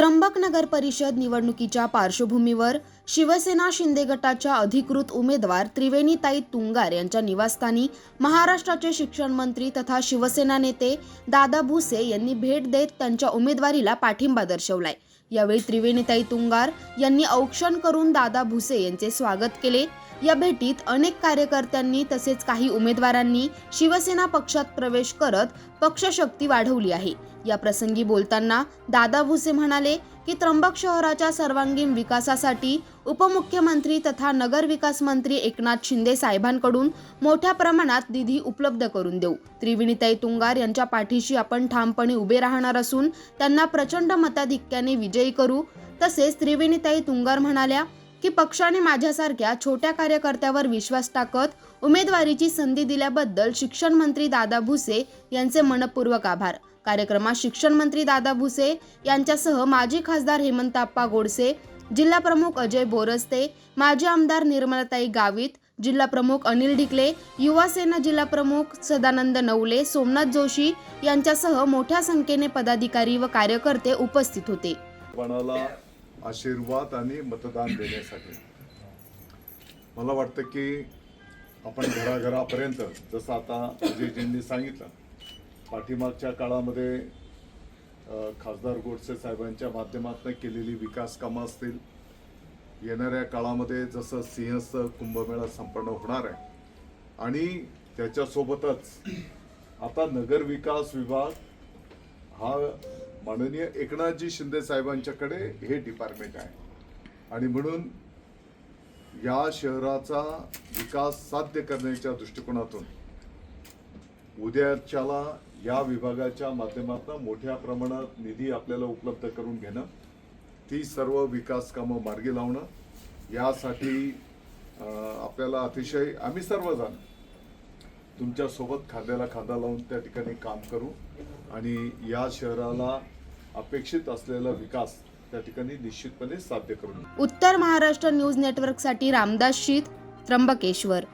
त्र्यंबक नगर परिषद निवडणुकीच्या पार्श्वभूमीवर शिवसेना शिंदे गटाच्या अधिकृत उमेदवार त्रिवेणीताई तुंगार यांच्या निवासस्थानी महाराष्ट्राचे शिक्षण मंत्री तथा शिवसेना नेते दादा भुसे यांनी भेट देत त्यांच्या उमेदवारीला पाठिंबा दर्शवलाय. यावेळी त्रिवेणीताई तुंगार यांनी औक्षण करून दादा भुसे यांचे स्वागत केले. या भेटीत अनेक कार्यकर्त्यांनी तसेच काही उमेदवारांनी शिवसेना पक्षात प्रवेश करत पक्षशक्ती वाढवली आहे. या प्रसंगी बोलताना दादा भुसे म्हणाले की त्र्यंबक शहराच्या सर्वांगीण विकासासाठी उपमुख्यमंत्री तथा नगर विकास मंत्री एकनाथ शिंदे साहेबांकडून मोठ्या प्रमाणात निधी उपलब्ध करून देऊ. त्रिवेणीताई तुंगार यांच्या पाठीशी आपण ठामपणे उभे राहणार असून त्यांना प्रचंड मताधिक्याने विजयी करू. तसेच त्रिवेणीताई तुंगार म्हणाल्या की पक्षाने माझ्यासारख्या छोट्या कार्यकर्त्यावर विश्वास टाकत उमेदवारीची संधी दिल्याबद्दल शिक्षण मंत्री दादा भुसे यांचे मनपूर्वक आभार. कार्यक्रमात शिक्षण मंत्री दादा भुसे यांच्यासह माजी खासदार हेमंताप्पा गोडसे जिल्हा प्रमुख अजय बोरस्ते माजी आमदार निर्मलाताई गावित जिल्हा प्रमुख अनिल ढिकले युवा सेना जिल्हा प्रमुख सदानंद नवले सोमनाथ जोशी यांच्यासह मोठ्या संख्येने पदाधिकारी व कार्यकर्ते उपस्थित होते. आशीर्वाद आणि मतदान देण्यासाठी. मला वाटतं की आपण घराघरापर्यंत जसं आता अजयजींनी सांगितलं पाठीमागच्या काळामध्ये खासदार गोडसे साहेबांच्या माध्यमातून केलेली विकास कामं असतील. येणाऱ्या काळामध्ये जसं सिंहस्थ कुंभमेळा संपन्न होणार आहे. आणि त्याच्यासोबतच आता नगर विकास विभाग हा माननीय एकनाथजी शिंदे साहेबांच्याकडे हे डिपार्टमेंट आहे. आणि म्हणून या शहराचा विकास साध्य करण्याच्या दृष्टिकोनातून उद्याच्याला या विभागाच्या माध्यमातून मोठ्या प्रमाणात निधी आपल्याला उपलब्ध करून घेणं ती सर्व विकास कामं मार्गी लावणं यासाठी आपल्याला अतिशय आम्ही सर्वजण तुमच्यासोबत खांद्याला खांदा लावून त्या ठिकाणी काम करू आणि या शहराला अपेक्षित असलेला विकास त्या ठिकाणी निश्चितपणे साध्य करू उत्तर महाराष्ट्र न्यूज नेटवर्कसाठी रामदास शीत त्र्यंबकेश्वर.